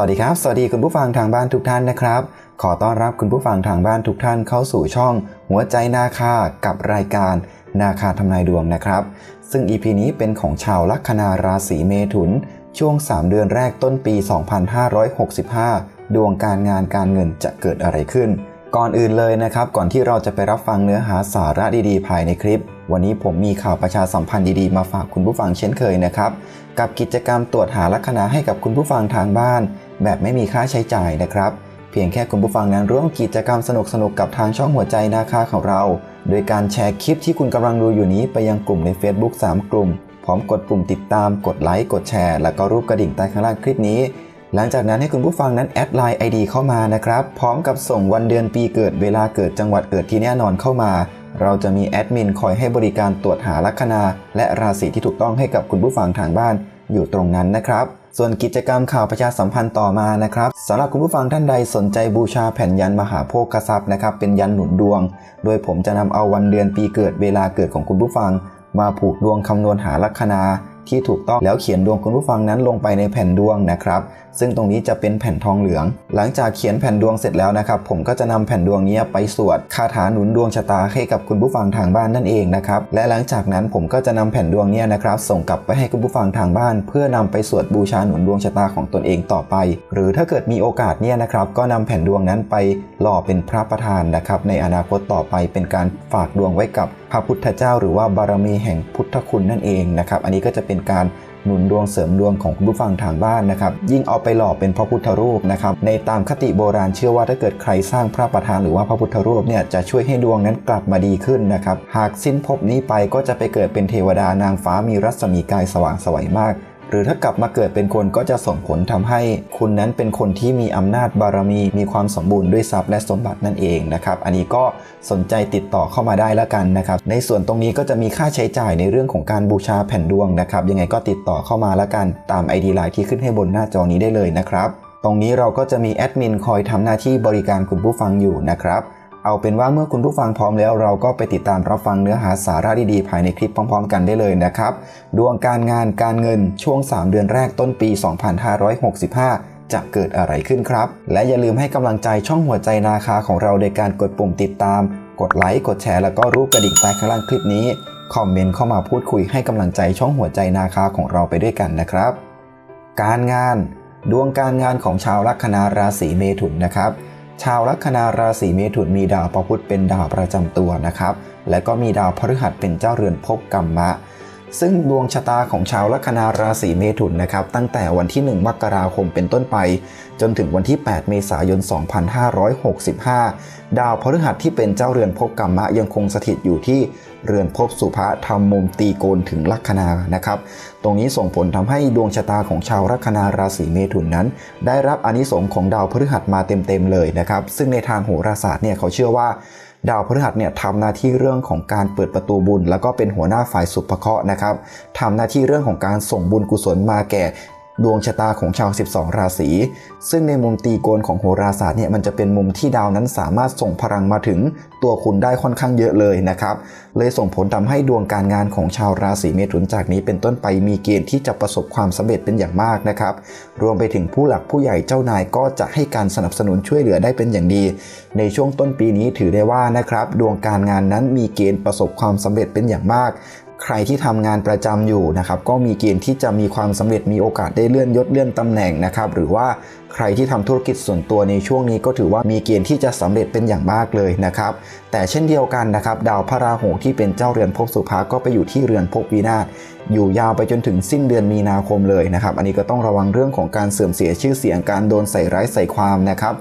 วัสดีครับ สวัสดีคุณผู้ฟังทางบ้านทุกท่านนะครับ ขอต้อนรับคุณผู้ฟังทางบ้านทุกท่านเข้าสู่ช่อง หัวใจนาคากับรายการนาคาทำนายดวงนะครับ ซึ่ง EP นี้เป็นของชาวลัคนาราศีเมถุน ช่วง 3 เดือนแรกต้นปี 2565 ดวงการงานการเงินจะเกิดอะไรขึ้น ก่อนอื่นเลยนะครับ ก่อนที่เราจะไปรับฟังเนื้อหาสาระดีๆ ภายในคลิป วันนี้ผมมีข่าวประชาสัมพันธ์ดีๆมาฝากคุณผู้ฟังเช่นเคยนะครับ กับกิจกรรมตรวจหาลัคนาให้กับคุณผู้ฟังทางบ้าน แบบไม่มีค่าใช้จ่ายนะครับ เพียงแค่คุณผู้ฟังนั้นร่วมกิจกรรมสนุกๆกับทางช่องหัวใจนาคาของเรา โดยการแชร์คลิปที่คุณกำลังดูอยู่นี้ไปยังกลุ่มใน Facebook 3 กลุ่ม พร้อมกดปุ่มติดตาม กดไลค์ กดแชร์ แล้วก็รูปกระดิ่งใต้ข้างล่างคลิปนี้ หลังจากนั้นให้คุณผู้ฟังนั้นแอดไลน์ ID เข้ามานะครับ พร้อมกับส่งวันเดือนปีเกิดเวลาเกิดจังหวัดเกิดที่แน่นอนเข้ามาเราจะมีแอดมินคอยให้บริการตรวจหาลัคนา และราศีที่ถูกต้องให้กับคุณผู้ฟังทางบ้านอยู่ตรงนั้นนะครับ ส่วนกิจกรรมข่าวประชาสัมพันธ์ต่อมานะครับสำหรับคุณผู้ฟังท่านใดสนใจบูชาแผ่นยันมหาโพกทรัพย์นะครับเป็นยันหนุนดวง โดยผมจะนำเอาวันเดือนปีเกิดเวลาเกิดของคุณผู้ฟัง มาผูกดวงคำนวณหาลัคนา ที่ถูกต้องแล้วเขียนดวงคุณผู้ฟังนั้นลงไปในแผ่นดวงนะครับ ซึ่งตรงนี้จะเป็นแผ่นทองเหลือง หลังจากเขียนแผ่นดวงเสร็จแล้วนะครับ ผมก็จะนำแผ่นดวงนี้ไปสวดคาถาหนุนดวงชะตาให้กับคุณผู้ฟังทางบ้านนั่นเองนะครับและหลังจากนั้นผมก็จะนำแผ่นดวงนี้นะครับ ส่งกลับไปให้คุณผู้ฟังทางบ้าน เพื่อนำไปสวดบูชาหนุนดวงชะตาของตนเองต่อไป หรือถ้าเกิดมีโอกาสเนี่ยนะครับ ก็นำแผ่นดวงนั้นไปหล่อเป็นพระประธานนะครับในอนาคตต่อไปเป็นการฝากดวงไว้กับพระพุทธเจ้า หรือว่าบารมีแห่งพุทธคุณนั่นเองนะครับ อันนี้ก็จะเป็นการหนุนดวงเสริมดวงของคุณผู้ฟังทางบ้านนะครับ ยิ่งเอาไปหล่อเป็นพระพุทธรูปนะครับ ในตามคติโบราณเชื่อว่าถ้าเกิดใครสร้างพระประธานหรือว่าพระพุทธรูปเนี่ยจะช่วยให้ดวงนั้นกลับมาดีขึ้นนะครับ หากสิ้นภพนี้ไปก็จะไปเกิดเป็นเทวดานางฟ้ามีรัศมีกายสว่างสวยมาก หรือถ้ากลับมาเกิดเป็นคนก็จะส่งผลทำให้คุณนั้นเป็นคนที่มีอำนาจบารมี มีความสมบูรณ์ด้วยทรัพย์และสมบัตินั่นเองนะครับ อันนี้ก็สนใจติดต่อเข้ามาได้แล้วกันนะครับ ในส่วนตรงนี้ก็จะมีค่าใช้จ่ายในเรื่องของการบูชาแผ่นดวงนะครับ ยังไงก็ติดต่อเข้ามาแล้วกันตาม ID ไลน์ที่ขึ้นให้บนหน้าจอนี้ได้เลยนะครับ ตรงนี้เราก็จะมีแอดมินคอยทำหน้าที่บริการคุณผู้ฟังอยู่นะครับ เอาเป็นว่าเมื่อคุณผู้ฟังพร้อมแล้วเราก็ไปติดตามรับฟังเนื้อหาสาระดีๆ ภายในคลิปพร้อม ๆ กันได้เลยนะครับ ดวงการงานการเงินช่วง 3 เดือนแรกต้นปี 2565จะเกิดอะไรขึ้นครับ และอย่าลืมให้กำลังใจช่องหัวใจนาคาของเราโดยการกดปุ่มติดตาม กดไลค์ กดแชร์ แล้วก็รูปกระดิ่งใต้ข้างล่างคลิปนี้ คอมเมนต์เข้ามาพูดคุยให้กำลังใจช่องหัวใจนาคาของเราไปด้วยกันนะครับ การงาน ดวงการงานของชาวลัคนาราศีเมถุนนะครับ ชาวลัคนาราศีเมถุนมีดาวพระพุธเป็นดาวประจำตัวนะครับ และก็มีดาวพฤหัสเป็นเจ้าเรือนภพกรรมะ ซึ่งดวงชะตาของชาวลัคนาราศีเมถุนนะครับตั้งแต่วันที่ 1 มกราคมเป็นต้นไป จนถึงวันที่ 8 เมษายน 2565 ดาวพฤหัสที่เป็นเจ้าเรือนภพกรรมะยังคงสถิตอยู่ที่เรือนภพสุภะทำมุมตีโกนถึงลัคนานะครับ ตรงนี้ส่งผลทำให้ดวงชะตาของชาวลัคนาราศีเมถุนนั้น ได้รับอานิสงส์ของดาวพฤหัสมาเต็มๆเลยนะครับ ซึ่งในทางโหราศาสตร์เนี่ยเขาเชื่อว่า ดาวพฤหัสเนี่ยทำหน้าที่เรื่องของการเปิดประตูบุญ แล้วก็เป็นหัวหน้าฝ่ายสุภเคราะห์นะครับทำหน้าที่เรื่องของการส่งบุญกุศลมาแก่ ดวงชะตาของชาว 12 ราศี ซึ่งในมุมตีโกนของโหราศาสตร์เนี่ยมันจะเป็นมุมที่ดาวนั้นสามารถส่งพลังมาถึงตัวคุณได้ค่อนข้างเยอะเลยนะครับ เลยส่งผลทำให้ดวงการงานของชาวราศีเมถุนจากนี้เป็นต้นไปมีเกณฑ์ที่จะประสบความสำเร็จเป็นอย่างมากนะครับ รวมไปถึงผู้หลักผู้ใหญ่เจ้านายก็จะให้การสนับสนุนช่วยเหลือได้เป็นอย่างดี ในช่วงต้นปีนี้ถือได้ว่านะครับ ดวงการงานนั้นมีเกณฑ์ประสบความสำเร็จเป็นอย่างมาก ใครที่ทำงานประจำอยู่นะครับก็มีเกณฑ์ที่จะมีความสำเร็จมีโอกาสได้เลื่อนยศเลื่อนตำแหน่งนะครับหรือว่าใครที่ทำธุรกิจส่วนตัวในช่วงนี้ก็ถือว่ามีเกณฑ์ที่จะสำเร็จเป็นอย่างมากเลยนะครับแต่เช่นเดียวกันนะครับดาวพระราหูที่เป็นเจ้าเรือนภพสุภาก็ไปอยู่ที่เรือนภพวินาศอยู่ยาวไปจนถึงสิ้นเดือนมีนาคมเลยนะครับอันนี้ก็ต้องระวังเรื่องของการเสื่อมเสียชื่อเสียงการโดนใส่ร้ายใส่ความนะครับ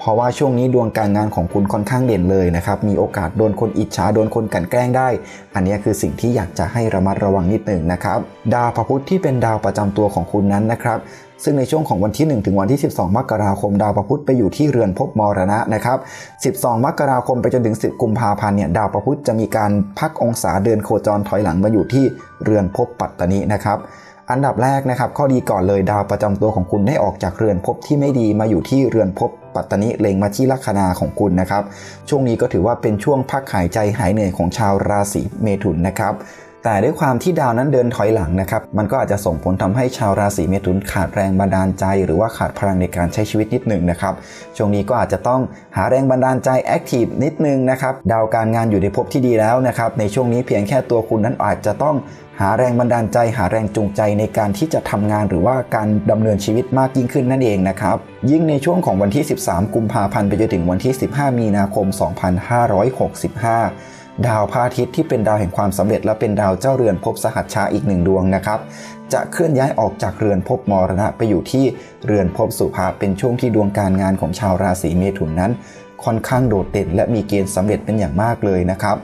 เพราะว่าช่วงนี้ดวงการงานของคุณค่อนข้างเด่นเลยนะครับ มีโอกาสโดนคนอิจฉาโดนคนกันแกล้งได้ อันนี้คือสิ่งที่อยากจะให้ระมัดระวังนิดหนึ่งนะครับ ดาวพระพุธที่เป็นดาวประจำตัวของคุณนั้นนะครับซึ่งในช่วงของวันที่ 1 ถึงวันที่ 12 มกราคมดาวพระพุธไปอยู่ที่เรือนภพมรณะนะครับ 12 มกราคมไปจนถึง 10 กุมภาพันธ์เนี่ยดาวพระพุธจะมีการพักองศาเดินโคจรถอยหลังมาอยู่ที่เรือนภพปัตตานินะครับอันดับแรกนะครับข้อดีก่อนเลยดาวประจำตัวของคุณได้ออกจากเรือนภพที่ไม่ดีมาอยู่ที่เรือนภพ ปัตตนิเล็งมาที่ลัคนาของคุณนะครับ ช่วงนี้ก็ถือว่าเป็นช่วงพักหายใจหายเหนื่อยของชาวราศีเมถุนนะครับ แต่ด้วยความที่ดาวนั้นเดินถอยหลังนะครับมันก็อาจจะส่งผลทำให้ชาวราศีเมถุนขาดแรงบันดาลใจ หรือว่าขาดพลังในการใช้ชีวิตนิดหนึ่งนะครับช่วงนี้ก็อาจจะต้องหาแรงบันดาลใจแอคทีฟนิดนึงนะครับดาวการงานอยู่ในภพที่ดีแล้วนะครับในช่วงนี้เพียงแค่ตัวคุณนั้นอาจจะต้องหาแรงบันดาลใจหาแรงจูงใจในการที่จะทำงานหรือว่าการดำเนินชีวิตมากยิ่งขึ้นนั่นเองนะครับ ยิ่งในช่วงของวันที่ 13 กุมภาพันธ์ไปจนถึงวันที่ 15 มีนาคม 2565 ดาวพระอาทิตย์ที่เป็นดาวแห่งความสำเร็จ และเป็นดาวเจ้าเรือนภพสหัชชาอีกหนึ่งดวงนะครับ จะเคลื่อนย้ายออกจากเรือนภพมรณะไปอยู่ที่เรือนภพสุภาเป็นช่วงที่ดวงการงานของชาวราศีเมถุนนั้น ค่อนข้างโดดเด่น และมีเกณฑ์สำเร็จเป็นอย่างมากเลยนะครับ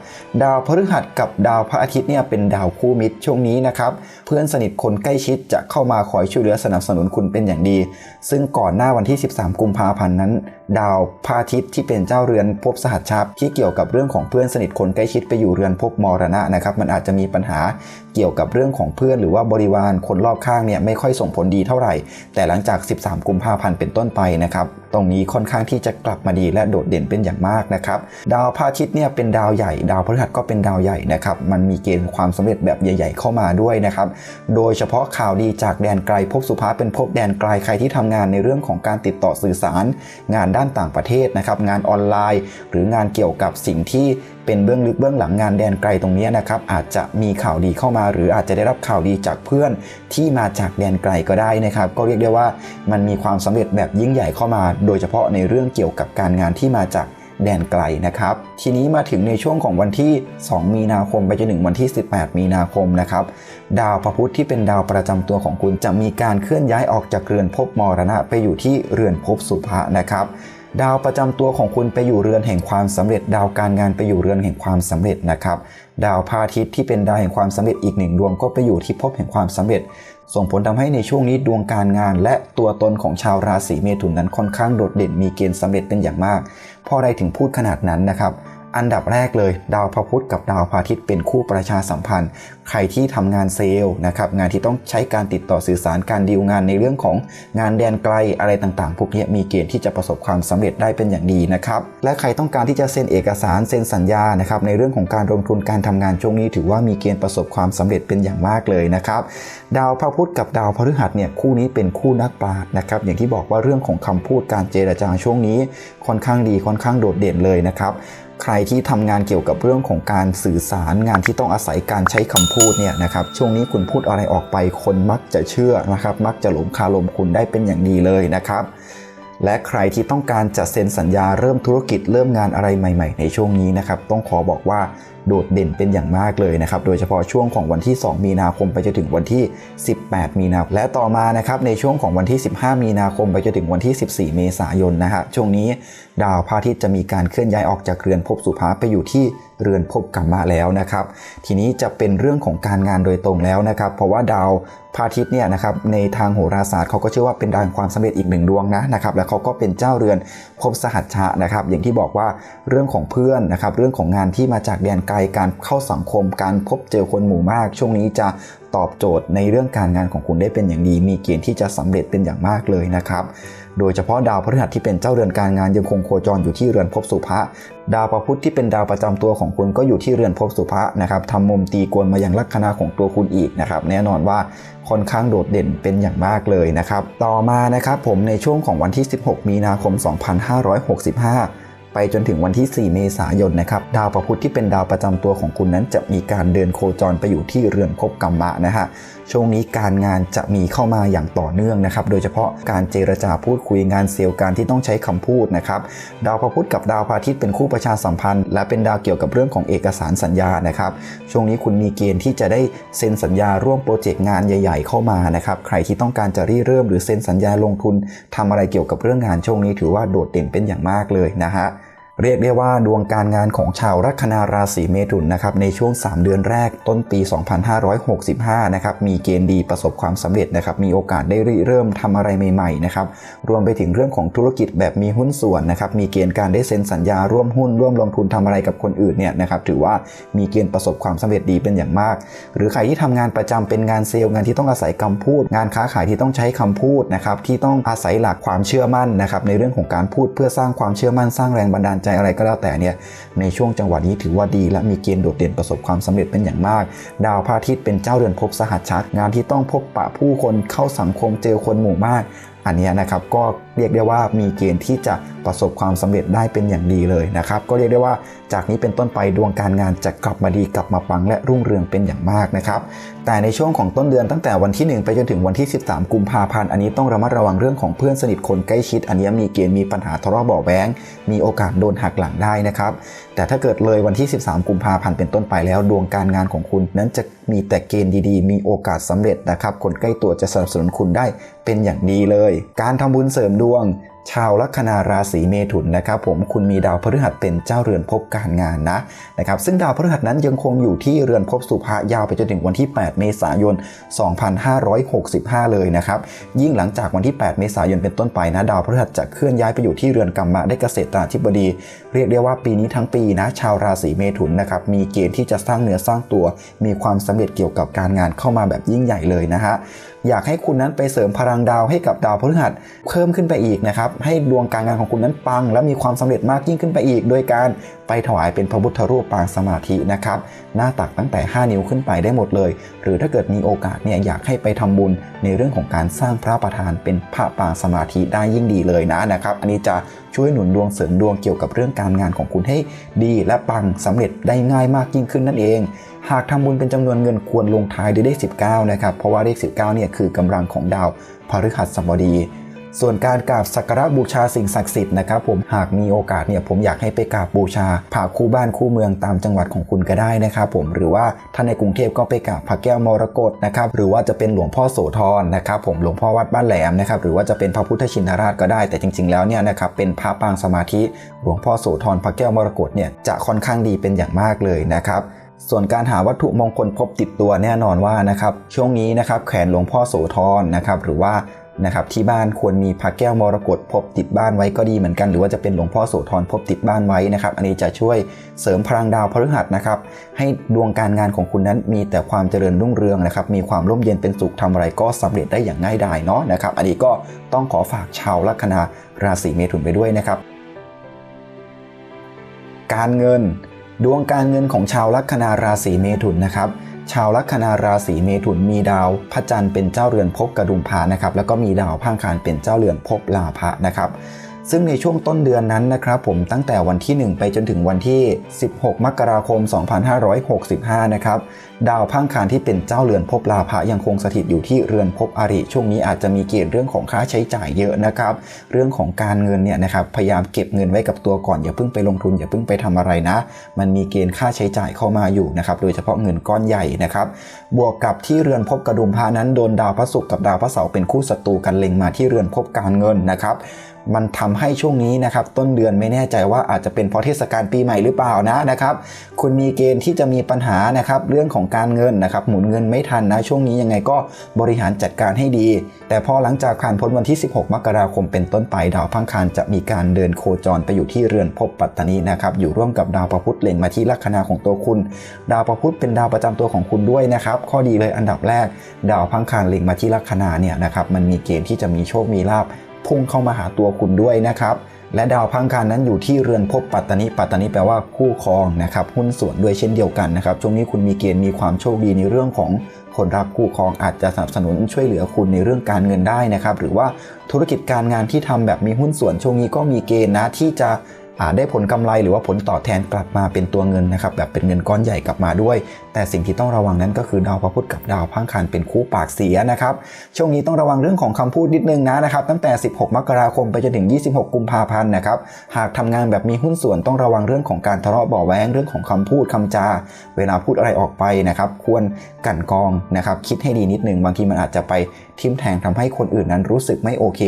ดาวพฤหัสกับดาวพระอาทิตย์เนี่ยเป็นดาวคู่มิตรช่วงนี้นะครับ เพื่อนสนิทคนใกล้ชิดจะเข้ามาคอยช่วยเหลือสนับสนุนคุณเป็นอย่างดี ซึ่งก่อนหน้าวันที่ 13 กุมภาพันธ์นั้น ดาวพระอาทิตย์ที่เป็นเจ้าเรือนภพสหัสชับที่เกี่ยวกับเรื่องของเพื่อนสนิทคนใกล้ชิดไปอยู่เรือนภพมรณะนะครับ มันอาจจะมีปัญหา เกี่ยวกับเรื่องของเพื่อนหรือว่าบริวารคนรอบข้างเนี่ยไม่ค่อยส่งผลดีเท่าไหร่ แต่หลังจาก 13 กุมภาพันธ์เป็นต้นไปนะครับตรงนี้ค่อนข้างที่จะกลับมาดีและโดดเด่นเป็นอย่างมากนะครับดาวพระอาทิตย์เนี่ยเป็นดาวใหญ่ ดาวพฤหัสก็เป็นดาวใหญ่นะครับมันมีเกณฑ์ความสำเร็จแบบใหญ่ ๆ เข้ามาด้วยนะครับโดยเฉพาะข่าวดีจากแดนไกลภพสุภาเป็นภพแดนไกลใครที่ทำงานในเรื่องของการติดต่อสื่อสาร งานด้านต่างประเทศนะครับงานออนไลน์ หรืองานเกี่ยวกับสิ่งที่ เป็นเบื้องลึกเบื้องหลังงานแดนไกลตรงนี้นะครับอาจจะมีข่าวดีเข้ามา หรืออาจจะได้รับข่าวดีจากเพื่อนที่มาจากแดนไกลก็ได้นะครับ ก็เรียกได้ว่ามันมีความสำเร็จแบบยิ่งใหญ่เข้ามา โดยเฉพาะในเรื่องเกี่ยวกับการงานที่มาจากแดนไกลนะครับ ทีนี้มาถึงในช่วงของวันที่ 2 มีนาคมไปจนถึงวันที่ 18 มีนาคมนะครับ ดาวพระพุธที่เป็นดาวประจำตัวของคุณจะมีการเคลื่อนย้ายออกจากเรือนภพมรณะไปอยู่ที่เรือนภพสุภะนะครับ ดาวประจำตัวของคุณไปอยู่เรือนแห่งความสำเร็จ ดาวการงานไปอยู่เรือนแห่งความสำเร็จนะครับ ดาวพาทิตย์ที่เป็นดาวแห่งความสำเร็จอีกหนึ่งดวงก็ไปอยู่ที่ภพแห่งความสำเร็จ ส่งผลทำให้ในช่วงนี้ดวงการงาน และตัวตนของชาวราศีเมถุนนั้นค่อนข้างโดดเด่นมีเกณฑ์สำเร็จเป็นอย่างมากพอะไรถึงพูดขนาดนั้นนะครับ อันดับแรกเลย ดาวพระพุธกับดาวพระอาทิตย์เป็นคู่ประชาสัมพันธ์ ใครที่ทำงานเซลล์นะครับงานที่ต้องใช้การติดต่อสื่อสารการดีลงานในเรื่องของงานแดนไกลอะไรต่างๆ พวกนี้มีเกณฑ์ที่จะประสบความสำเร็จได้เป็นอย่างดีนะครับและใครต้องการที่จะเซ็นเอกสารเซ็นสัญญานะครับในเรื่องของการลงทุนการทำงานช่วงนี้ถือว่ามีเกณฑ์ประสบความสำเร็จเป็นอย่างมากเลยนะครับดาวพระพุธกับดาวพฤหัสเนี่ยคู่นี้เป็นคู่นักปราชญ์นะครับอย่างที่บอกว่าเรื่องของคำพูดการเจรจาช่วงนี้ ค่อนข้างดีค่อนข้างโดดเด่นเลยนะครับ ใครที่ทำงานเกี่ยวกับเรื่องของการสื่อสารงานที่ต้องอาศัยการใช้คำพูดเนี่ยนะครับช่วงนี้คุณพูดอะไรออกไปคนมักจะเชื่อนะครับ มักจะหลงคาลมคุณได้เป็นอย่างดีเลยนะครับ และใครที่ต้องการจะเซ็นสัญญาเริ่มธุรกิจเริ่มงานอะไรใหม่ ๆ ในช่วงนี้นะครับ ต้องขอบอกว่า โดดเด่นเป็นอย่างมากเลยนะครับ โดยเฉพาะช่วงของวันที่ 2 มีนาคมไปจนถึงวันที่ 18 มีนาคม และต่อมานะครับในช่วงของวันที่ 15 มีนาคมไปจนถึงวันที่ 14 เมษายนนะฮะช่วงนี้ดาวพระอาทิตย์จะมีการเคลื่อนย้ายออกจากเรือนภพสุภาไปอยู่ที่เรือนภพกัมมะแล้วนะครับ ทีนี้จะเป็นเรื่องของการงานโดยตรงแล้วนะครับ เพราะว่าดาวพระอาทิตย์เนี่ยนะครับในทางโหราศาสตร์เขาก็เชื่อว่าเป็นดาวความสำเร็จอีกหนึ่งดวงนะนะครับ แล้วเขาก็เป็นเจ้าเรือนภพสหัชชะนะครับ อย่างที่บอกว่าเรื่องของเพื่อนนะครับ เรื่องของงานที่มาจากแดนไกลการเข้าสังคม การพบเจอคนหมู่มาก ช่วงนี้จะตอบโจทย์ในเรื่องการงานของคุณได้เป็นอย่างดี มีเกณฑ์ที่จะสำเร็จเป็นอย่างมากเลยนะครับ โดยเฉพาะดาวพฤหัสที่เป็นเจ้าเรือนการงานยังคงโคจรอยู่ที่เรือนภพสุภะดาวประพุธที่เป็นดาวประจำตัวของคุณก็อยู่ที่เรือนภพสุภะนะครับทำมุมตีกวนมาอย่างลัคนาของตัวคุณอีกนะครับ แน่นอนว่าค่อนข้างโดดเด่นเป็นอย่างมากเลยนะครับ ต่อมานะครับผมในช่วงของวันที่ 16 มีนาคม 2565 ไปจนถึงวันที่ 4 เมษายนนะครับดาวประพุธที่เป็นดาวประจำตัวของคุณนั้นจะมีการเดินโคจรไปอยู่ที่เรือนภพกัมมะนะฮะช่วงนี้การงานจะมีเข้ามาอย่างต่อเนื่องนะครับโดยเฉพาะการเจรจาพูดคุยงานเซลล์การที่ต้องใช้คำพูดนะครับดาวพระพุธกับดาวพระอาทิตย์เป็นคู่ประชาสัมพันธ์ และเป็นดาวเกี่ยวกับเรื่องของเอกสารสัญญานะครับช่วงนี้คุณมีเกณฑ์ที่จะได้เซ็นสัญญาร่วมโปรเจกต์งานใหญ่ ๆ เข้ามานะครับใครที่ต้องการจะรีเริ่มหรือเซ็นสัญญาลงทุนทำอะไรเกี่ยวกับเรื่องงานช่วงนี้ถือว่าโดดเด่นเป็นอย่างมากเลยนะฮะ เรียกได้ว่าดวงการงานของชาวลัคนาราศีเมถุนนะครับในช่วง 3 เดือนแรกต้นปี 2565 นะครับมีเกณฑ์ดีประสบความสำเร็จนะครับมีโอกาสได้ริเริ่มทำอะไรใหม่ๆนะครับรวมไปถึงเรื่องของธุรกิจแบบมีหุ้นส่วนนะครับมีเกณฑ์การได้เซ็นสัญญาร่วมหุ้นร่วมลงทุนทำอะไรกับคนอื่นเนี่ยนะครับถือว่ามีเกณฑ์ประสบความสำเร็จดีเป็นอย่างมาก หรือใครที่ทำงานประจำเป็นงานเซลล์งานที่ต้องอาศัยคำพูด งานค้าขายที่ต้องใช้คำพูดนะครับที่ต้องอาศัยหลักความเชื่อมั่นนะครับในเรื่องของการพูดเพื่อสร้างความเชื่อมั่นสร้างแรงบันดาลจใจอะไรก็แล้วแต่เนี่ยในช่วงจังหวะนี้ถือว่าดี และมีเกณฑ์โดดเด่นประสบความสำเร็จเป็นอย่างมาก ดาวพระอาทิตย์เป็นเจ้าเรือนภพสหัชชักงานที่ต้องพบปะผู้คนเข้าสังคมเจอคนหมู่มากอันนี้นะครับก็เรียกได้ว่ามีเกณฑ์ที่จะประสบความสำเร็จได้เป็นอย่างดีเลยนะครับ ก็เรียกได้ว่าจากนี้เป็นต้นไปดวงการงานจะกลับมาดีกลับมาปังและรุ่งเรืองเป็นอย่างมากนะครับ แต่ในช่วงของต้นเดือนตั้งแต่วันที่ 1 ไปจนถึงวันที่ 13 กุมภาพันธ์อันนี้ต้องระมัดระวังเรื่องของเพื่อนสนิทคนใกล้ชิด อันนี้มีเกณฑ์มีปัญหาทะเลาะเบาะแว้งมีโอกาสโดนหักหลังได้นะครับ แต่ถ้าเกิดเลยวันที่ 13 กุมภาพันธ์เป็นต้นไปแล้วดวงการงานของคุณ นั้นจะมีแต่เกณฑ์ดีๆ มีโอกาสสำเร็จนะครับ คนใกล้ตัวจะสนับสนุนคุณได้เป็นอย่างดีเลย การทำบุญเสริมดวง ชาวลัคนาราศีเมถุนนะครับผมคุณมีดาวพฤหัสเป็นเจ้าเรือนภพการงานนะนะครับซึ่งดาวพฤหัสนั้นยังคงอยู่ที่เรือนภพสุภะยาวไปจนถึงวันที่ 8 เมษายน 2565 เลยนะครับยิ่งหลังจากวันที่ 8 เมษายนเป็นต้นไปนะดาวพฤหัสจะเคลื่อนย้ายไปอยู่ที่เรือนกรรมะได้เกษตราธิบดี เรียกได้ว่าปีนี้ทั้งปีนะชาวราศีเมถุนนะครับมีเกณฑ์ที่จะสร้างเนื้อสร้างตัว มีความสำเร็จเกี่ยวกับการงานเข้ามาแบบยิ่งใหญ่เลยนะฮะ อยากให้คุณนั้นไปเสริมพลังดาวให้กับดาวพฤหัสเพิ่มขึ้นไปอีกนะครับ ให้ดวงการงานของคุณนั้นปัง และมีความสำเร็จมากยิ่งขึ้นไปอีก โดยการไปถวายเป็นพระพุทธรูปปางสมาธินะครับ หน้าตักตั้งแต่ 5 นิ้วขึ้นไปได้หมดเลย หรือถ้าเกิดมีโอกาสเนี่ยอยากให้ไปทำบุญในเรื่องของการสร้างพระประธานเป็นพระปางสมาธิได้ยิ่งดีเลยนะนะครับ อันนี้จะช่วยหนุนดวงเสริมดวงเกี่ยวกับเรื่องการงานของคุณให้ดี และปังสำเร็จได้ง่ายมากยิ่งขึ้นนั่นเอง หากทำบุญเป็นจำนวนเงินควรลงท้ายด้วยเลข 19 นะครับ เพราะว่าเลข 19 เนี่ยคือกำลังของดาวพฤหัสบดี ส่วนการกราบสักการะบูชาสิ่งศักดิ์สิทธิ์นะครับผมหากมีโอกาสเนี่ยผมอยากให้ไปกราบบูชาพระคู่บ้านคู่เมืองตามจังหวัดของคุณก็ได้นะครับผมหรือว่าถ้าในกรุงเทพก็ไปกราบพระแก้วมรกตนะครับหรือว่าจะเป็นหลวงพ่อโสธรนะครับผมหลวงพ่อวัดบ้านแหลมนะครับหรือว่าจะเป็นพระพุทธชินราชก็ได้ แต่จริง ๆ แล้วเนี่ยนะครับเป็นพระปางสมาธิ หลวงพ่อโสธรพระแก้วมรกตเนี่ยจะค่อนข้างดีเป็นอย่างมากเลยนะครับ ส่วนการหาวัตถุมงคลพบติดตัวแน่นอนว่านะครับช่วงนี้นะครับแขวนหลวงพ่อโสธรนะครับหรือว่านะครับที่บ้านควรมีพระแก้วมรกตพบติดบ้านไว้ก็ดีเหมือนกัน หรือว่าจะเป็นหลวงพ่อโสธรพบติดบ้านไว้นะครับ อันนี้จะช่วยเสริมพลังดาวพฤหัสนะครับ ให้ดวงการงานของคุณนั้นมีแต่ความเจริญรุ่งเรืองนะครับ มีความร่มเย็นเป็นสุขทำอะไรก็สำเร็จได้อย่างง่ายดายเนาะนะครับ อันนี้ก็ต้องขอฝากชาวลัคนาราศีเมถุนไปด้วยนะครับ การเงิน ดวงการเงินของชาวลัคนาราศีเมถุนนะครับ ชาวลัคนาราศีเมถุนมีดาวพระจันทร์เป็นเจ้าเรือนภพกระดุมพานะครับ แล้วก็มีดาวพังคารเป็นเจ้าเรือนภพลาภะนะครับ ซึ่งในช่วงต้นเดือนนั้นนะครับผมตั้งแต่วันที่ 1 ไปจนถึงวันที่ 16 มกราคม 2565 นะครับดาวพังคารที่เป็นเจ้าเรือนภพลาภะยังคงสถิตอยู่ที่เรือนภพอริ ช่วงนี้อาจจะมีเกณฑ์เรื่องของค่าใช้จ่ายเยอะนะครับ เรื่องของการเงินเนี่ยนะครับพยายามเก็บเงินไว้กับตัวก่อนอย่าเพิ่งไปลงทุนอย่าเพิ่งไปทำอะไรนะ มันมีเกณฑ์ค่าใช้จ่ายเข้ามาอยู่นะครับโดยเฉพาะเงินก้อนใหญ่นะครับบวกกับที่เรือนภพกระดุมพานั้นโดนดาวพระศุกร์กับดาวพระเสาร์เป็นคู่ศัตรูกันเล็งมาที่เรือนภพการเงินนะครับ มันทำให้ช่วงนี้นะครับต้นเดือนไม่แน่ใจว่าอาจจะเป็นเพราะเทศกาลปีใหม่หรือเปล่านะนะครับคุณมีเกณฑ์ที่จะมีปัญหานะครับเรื่องของการเงินนะครับหมุนเงินไม่ทันนะช่วงนี้ยังไงก็บริหารจัดการให้ดี แต่พอหลังจากผ่านพ้นวันที่ 16 มกราคมเป็นต้นไปดาวพังคารจะมีการเดินโคจรไปอยู่ที่เรือนภพปัตตานีนะครับอยู่ร่วมกับดาวประพุธเล็งมาที่ลัคนาของตัวคุณ ดาวประพุธเป็นดาวประจำตัวของคุณด้วยนะครับข้อดีเลยอันดับแรก ดาวพังคารเล็งมาที่ลัคนาเนี่ยนะครับมันมีเกณฑ์ที่จะมีโชคมีลาภ พุ่งเข้ามาหาตัวคุณด้วยนะครับและดาวพังคารนั้นอยู่ที่เรือนภพปัตตานิปัตตานิแปลว่าคู่ครองนะครับหุ้นส่วนด้วยเช่นเดียวกันนะครับช่วงนี้คุณมีเกณฑ์มีความโชคดีในเรื่องของคนรักคู่ครองอาจจะสนับสนุนช่วยเหลือคุณในเรื่องการเงินได้นะครับหรือว่าธุรกิจการงานที่ทำแบบมีหุ้นส่วนช่วงนี้ก็มีเกณฑ์นะที่จะ ได้ผลกำไรหรือว่าผลตอบแทนกลับมาเป็นตัวเงินนะครับแบบเป็นเงินก้อนใหญ่กลับมาด้วย แต่สิ่งที่ต้องระวังนั้นก็คือดาวพระพุธกับดาวพังคารเป็นคู่ปากเสียนะครับช่วงนี้ต้องระวังเรื่องของคำพูดนิดนึงนะนะครับตั้งแต่ 16 มกราคมไปจนถึง 26 กุมภาพันธ์นะครับหากทำงานแบบมีหุ้นส่วนต้องระวังเรื่องของการทะเลาะเบาแวงเรื่องของคำพูดคำจา เวลาพูดอะไรออกไปนะครับควรกันกองนะครับคิดให้ดีนิดนึงบางทีมันอาจจะไปทิมแทงทำให้คนอื่นนั้นรู้สึกไม่โอเค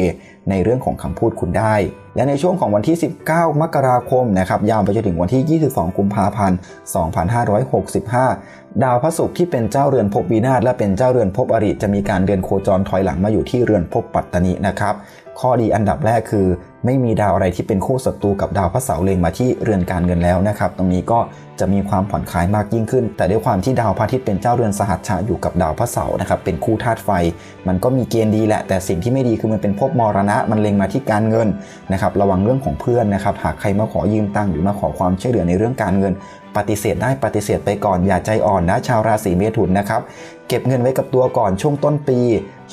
ในเรื่องของคำพูดคุณได้ และในช่วงของวันที่ 19 มกราคมนะครับยาวไปจนถึงวันที่ 22 กุมภาพันธ์ 2565ดาวพระศุกร์ที่เป็นเจ้าเรือนภพวีนาศและเป็นเจ้าเรือนภพอริจะมีการเดินโคจรถอยหลังมาอยู่ที่เรือนภพปัตตานีนะครับ ข้อดีอันดับแรกคือ ไม่มีดาวอะไรที่เป็นคู่ศัตรูกับดาวพระเสาร์เล็งมาที่เรือนการเงินแล้วนะครับ ตรงนี้ก็จะมีความผ่อนคลายมากยิ่งขึ้น แต่ด้วยความที่ดาวพระอาทิตย์เป็นเจ้าเรือนสหัชชะอยู่กับดาวพระเสาร์นะครับ เป็นคู่ธาตุไฟ มันก็มีเกณฑ์ดีแหละ แต่สิ่งที่ไม่ดีคือมันเป็นภพมรณะ มันเล็งมาที่การเงินนะครับ ระวังเรื่องของเพื่อนนะครับ หากใครมาขอยืมตังค์หรือมาขอความช่วยเหลือในเรื่องการเงิน ปฏิเสธได้ปฏิเสธไปก่อนอย่าใจอ่อนนะชาวราศีเมถุนนะครับ เก็บเงินไว้กับตัวก่อนช่วงต้นปี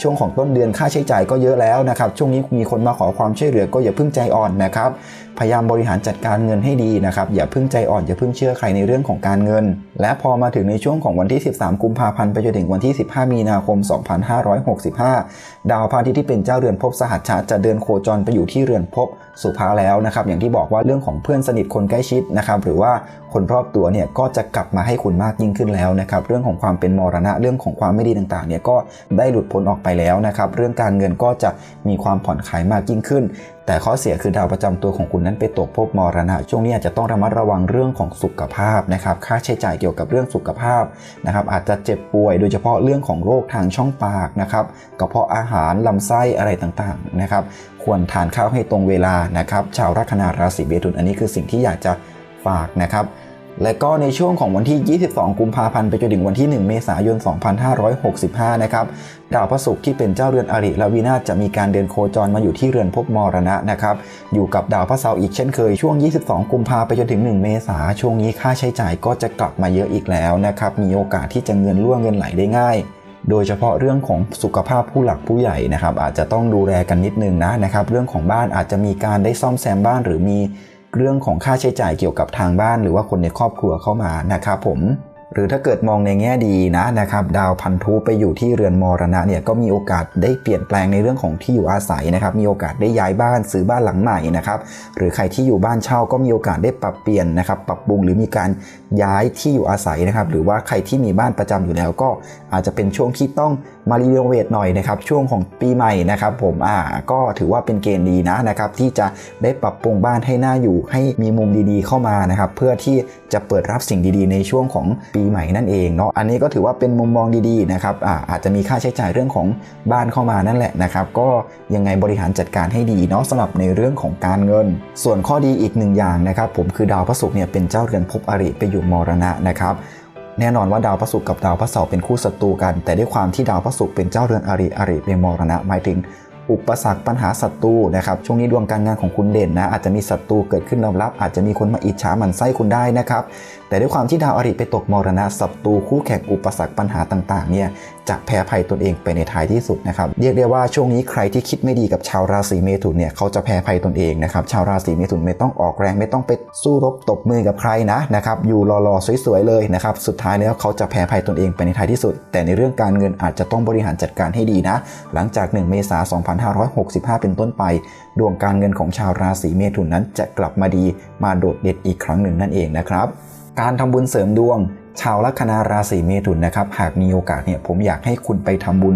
ช่วงของต้นเดือนค่าใช้จ่ายก็เยอะแล้วนะครับ ช่วงนี้มีคนมาขอความช่วยเหลือก็อย่าเพิ่งใจอ่อนนะครับ พยายามบริหารจัดการเงินให้ดีนะครับอย่าเพิ่งใจอ่อนอย่าเพิ่งเชื่อใครในเรื่องของการเงิน และพอมาถึงในช่วงของวันที่ 13 กุมภาพันธ์ไปจนถึงวันที่ 15 มีนาคม 2565 ดาวพระอาทิตย์ที่เป็นเจ้าเรือนภพสหัชชะจะเดินโคจรไปอยู่ที่เรือนภพสุภาแล้วนะครับอย่างที่บอกว่าเรื่องของเพื่อนสนิทคนใกล้ชิดนะครับหรือว่าคนรอบตัวเนี่ยก็จะกลับมาให้คุณมากยิ่งขึ้นแล้วนะครับเรื่องของความเป็นมรณะเรื่องของความไม่ดีต่างๆเนี่ยก็ได้หลุดพ้นออกไปแล้วนะครับเรื่องการเงินก็จะมีความผ่อนคลายมากยิ่งขึ้น แต่ข้อเสียคือดาวประจำตัวของคุณนั้นไปตกพบมรณะ ช่วงนี้อาจจะต้องระมัดระวังเรื่องของสุขภาพนะครับค่าใช้จ่ายเกี่ยวกับเรื่องสุขภาพนะครับอาจจะเจ็บป่วยโดยเฉพาะเรื่องของโรคทางช่องปากนะครับกระเพาะอาหารลำไส้อะไรต่างๆนะครับควรทานข้าวให้ตรงเวลานะครับชาวลัคนาราศีเมถุนอันนี้คือสิ่งที่อยากจะฝากนะครับ และก็ในช่วงของวันที่ 22 กุมภาพันธ์ไปจนถึงวันที่ 1 เมษายน 2565 นะครับดาวพระศุกร์ที่เป็นเจ้าเรือนอริและวินาจะมีการเดินโคจรมาอยู่ที่เรือนภพมรณะนะครับอยู่กับดาวพระเสาร์อีกเช่นเคยช่วง 22 กุมภาไปจนถึง 1 เมษาช่วงนี้ค่าใช้จ่ายก็จะกลับมาเยอะอีกแล้วนะครับมีโอกาสที่จะเงินล่วงเงินไหลได้ง่ายโดยเฉพาะเรื่องของสุขภาพผู้หลักผู้ใหญ่นะครับอาจจะต้องดูแลกันนิดนึงนะนะครับเรื่องของบ้านอาจจะมีการได้ซ่อมแซมบ้านหรือมี เรื่องของค่าใช้จ่ายเกี่ยวกับทางบ้าน หรือว่าคนในครอบครัวเข้ามานะครับผมหรือถ้าเกิดมองในแง่ดีนะนะครับ ดาวพันธุไปอยู่ที่เรือนมรณะเนี่ยก็มีโอกาสได้เปลี่ยนแปลงในเรื่องของที่อยู่อาศัยนะครับ มีโอกาสได้ย้ายบ้านซื้อบ้านหลังใหม่นะครับ หรือใครที่อยู่บ้านเช่าก็มีโอกาสได้ปรับเปลี่ยนนะครับ ปรับปรุงหรือมีการย้ายที่อยู่อาศัยนะครับ หรือว่าใครที่มีบ้านประจำอยู่แล้วก็อาจจะเป็นช่วงที่ต้อง มารีโนเวทหน่อยนะครับช่วงของปีใหม่นะครับผมอ่าก็ถือว่าเป็นเกณฑ์ดีนะนะครับที่จะได้ปรับปรุงบ้านให้น่าอยู่ให้มีมุมดีๆเข้ามานะครับเพื่อที่จะเปิดรับสิ่งดีๆ ในช่วงของปีใหม่นั่นเองเนาะอันนี้ก็ถือว่าเป็นมุมมองดีๆนะครับอ่าอาจจะมีค่าใช้จ่ายเรื่องของบ้านเข้ามานั่นแหละนะครับก็ยังไงบริหารจัดการให้ดีเนาะสำหรับในเรื่องของการเงิน ส่วนข้อดีอีกหนึ่งอย่างนะครับผมคือดาวพระศุกร์เนี่ยเป็นเจ้าเรือนภพอริไปอยู่มรณะนะครับ แน่นอนว่าดาวพระศุกร์กับดาวพระเสาร์เป็นคู่ศัตรูกัน แต่ด้วยความที่ดาวพระศุกร์เป็นเจ้าเรือนอริอริเป็นมรณะหมายถึง อุปสรรคปัญหาศัตรูนะครับช่วงนี้ดวงการงานของคุณเด่นนะอาจจะมีศัตรูเกิดขึ้นลับ อาจจะมีคนมาอิจฉาหมันไส้คุณได้นะครับแต่ด้วยความที่ดาวอริไปตกมรณะศัตรูคู่แข่งอุปสรรคปัญหาต่างๆเนี่ยจะแพ้ภัยตนเองไปในท้ายที่สุดนะครับเรียกได้ว่าช่วงนี้ใครที่คิดไม่ดีกับชาวราศีเมถุนเนี่ยเขาจะแพ้ภัยตนเองนะครับชาวราศีเมถุนไม่ต้องออกแรงไม่ต้องไปสู้รบตบมือกับใครนะนะครับอยู่รอๆสวยๆเลยนะครับสุดท้ายแล้วเขาจะแพ้ภัยตนเองไปในท้ายที่สุด แต่ในเรื่องการเงินอาจจะต้องบริหารจัดการให้ดีนะ หลังจาก 1 เมษายน2565 เป็นต้นไป ดวงการเงินของชาวราศีเมถุนนั้นจะกลับมาดีมาโดดเด่นอีกครั้งหนึ่งนั่นเองนะครับ การทำบุญเสริมดวง ชาวลัคนาราศีเมถุนนะครับ หากมีโอกาสเนี่ยผมอยากให้คุณไปทำบุญ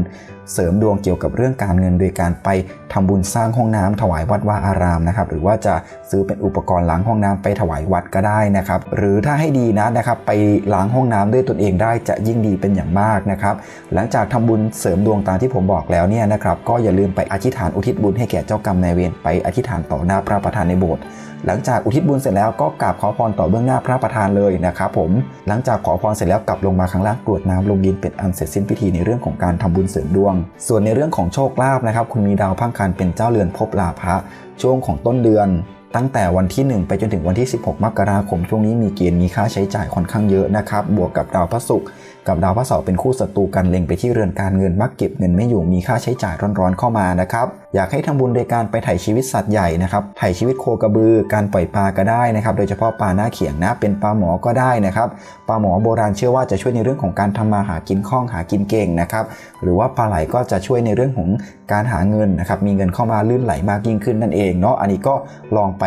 เสริมดวงเกี่ยวกับเรื่องการเงิน โดยการไปทำบุญสร้างห้องน้ำถวายวัดวาอารามนะครับ หรือว่าจะซื้อเป็นอุปกรณ์ล้างห้องน้ำไปถวายวัดก็ได้นะครับ หรือถ้าให้ดีนะนะครับ ไปล้างห้องน้ำด้วยตนเองได้จะยิ่งดีเป็นอย่างมากนะครับ หลังจากทำบุญเสริมดวงตามที่ผมบอกแล้วเนี่ยนะครับ ก็อย่าลืมไปอธิษฐานอุทิศบุญให้แก่เจ้ากรรมนายเวรไปอธิษฐานต่อหน้าพระประธานในโบสถ์หลังจากอุทิศบุญเสร็จแล้วก็กราบขอพรต่อเบื้องหน้าพระประธานเลยนะครับผมหลังจากขอพรเสร็จแล้วกลับลงมาข้างล่างกรวดน้ำลงดินเป็นอันเสร็จสิ้นพิธีในเรื่องของการทำบุญเสริมดวงส่วนในเรื่องของโชคลาภนะครับ คุณมีดาวพังคารเป็นเจ้าเรือนภพลาภะช่วงของต้นเดือน ตั้งแต่วันที่ 1 ไปจนถึงวันที่ 16 มกราคม ช่วงนี้มีเกณฑ์มีค่าใช้จ่ายค่อนข้างเยอะนะครับ บวกกับดาวพระศุกร์ กับดาวพระเสาร์เป็นคู่ศัตรูกันเล็งไปที่เรือนการเงินมักเก็บเงินไม่อยู่มีค่าใช้จ่ายร้อนๆเข้ามานะครับอยากให้ทำบุญโดยการไปถ่ายชีวิตสัตว์ใหญ่นะครับถ่ายชีวิตโคกระบือ การปล่อยปลาก็ได้นะครับ โดยเฉพาะปลาหน้าเขียงนะ เป็นปลาหมอก็ได้นะครับ ปลาหมอโบราณเชื่อว่าจะช่วยในเรื่องของการทำมาหากินคล่องหากินเก่งนะครับ หรือว่าปลาไหลก็จะช่วยในเรื่องของการหาเงินนะครับ มีเงินเข้ามาลื่นไหลมากยิ่งขึ้นนั่นเองเนาะ อันนี้ก็ลองไป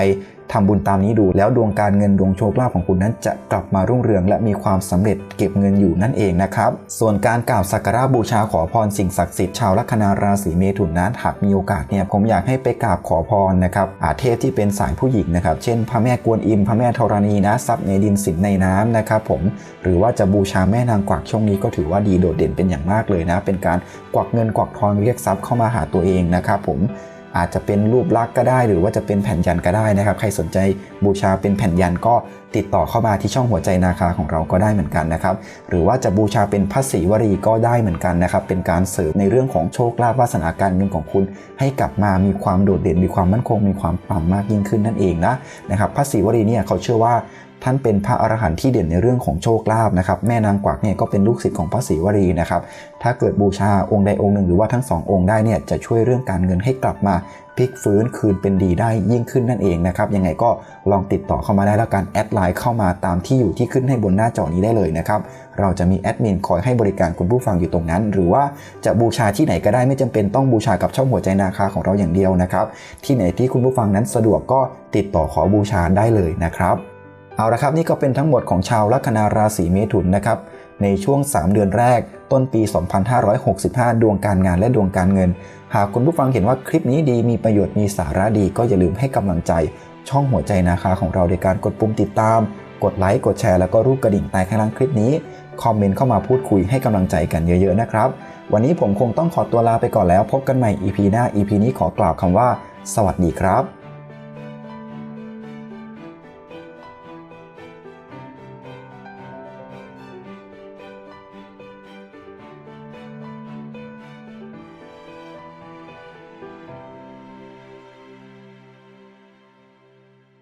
ทำบุญตามนี้ดู แล้วดวงการเงินดวงโชคลาภของคุณนั้นจะกลับมารุ่งเรือง และมีความสำเร็จเก็บเงินอยู่นั่นเองนะครับ ส่วนการกราบสักการะบูชาขอพรสิ่งศักดิ์สิทธิ์ชาวลัคนาราศีเมถุนนั้นหากมีโอกาสเนี่ยผมอยากให้ไปกราบขอพรนะครับอาเทพที่เป็นสายผู้หญิงนะครับ เช่น พระแม่กวนอิมพระแม่ธรณีนะทรัพย์ในดินสินในน้ำนะครับผมหรือว่าจะบูชาแม่นางกวักช่วงนี้ก็ถือว่าดีโดดเด่นเป็นอย่างมากเลยนะ เป็นการกวักเงินกวักทองเรียกทรัพย์เข้ามาหาตัวเองนะครับผม อาจจะเป็นรูปลักษณ์ก็ได้ หรือว่าจะเป็นแผ่นยันก็ได้นะครับ ใครสนใจบูชาเป็นแผ่นยันก็ติดต่อเข้ามาที่ช่องหัวใจนาคาของเราก็ได้เหมือนกันนะครับ หรือว่าจะบูชาเป็นพระศรีวรีก็ได้เหมือนกันนะครับ เป็นการเสริมในเรื่องของโชคลาภวาสนาการเงินของคุณ ให้กลับมามีความโดดเด่นมีความมั่นคง มีความปังมากยิ่งขึ้นนั่นเองนะนะครับพระศรีวรีเนี่ยเขาเชื่อว่า ท่านเป็นพระอรหันต์ที่เด่นในเรื่องของโชคลาภนะครับ แม่นางกวักเนี่ยก็เป็นลูกศิษย์ของพระศรีวรีนะครับ ถ้าเกิดบูชาองค์ใดองค์หนึ่งหรือว่าทั้งสององค์ได้เนี่ยจะช่วยเรื่องการเงินให้กลับมาพลิกฟื้นคืนเป็นดีได้ยิ่งขึ้นนั่นเองนะครับ ยังไงก็ลองติดต่อเข้ามาได้แล้วกันแอดไลน์เข้ามาตามที่อยู่ที่ขึ้นให้บนหน้าจอนี้ได้เลยนะครับ เราจะมีแอดมินคอยให้บริการคุณผู้ฟังอยู่ตรงนั้น หรือว่าจะบูชาที่ไหนก็ได้ไม่จำเป็นต้องบูชากับช่องหัวใจนาคาของเราอย่างเดียวนะครับ ที่ไหนที่คุณผู้ฟังนั้นสะดวกก็ติดต่อขอบูชาได้เลยนะครับ เอาละครับนี่ก็เป็นทั้งหมดของชาวลัคนาราศีเมถุนนะครับในช่วง 3 เดือนแรก ต้นปี 2565 ดวงการงานและดวงการเงิน หากคุณผู้ฟังเห็นว่าคลิปนี้ดีมีประโยชน์มีสาระดีก็อย่าลืมให้กำลังใจ ช่องหัวใจนาคาของเราโดยการกดปุ่มติดตาม กดไลค์กดแชร์แล้วก็รูปกระดิ่งใต้ข้างล่างคลิปนี้คอมเมนต์เข้ามาพูดคุยให้กำลังใจกันเยอะๆนะครับ วันนี้ผมคงต้องขอตัวลาไปก่อนแล้วพบกันใหม่ EP หน้า EP นี้ขอกล่าวคำว่า สวัสดีครับ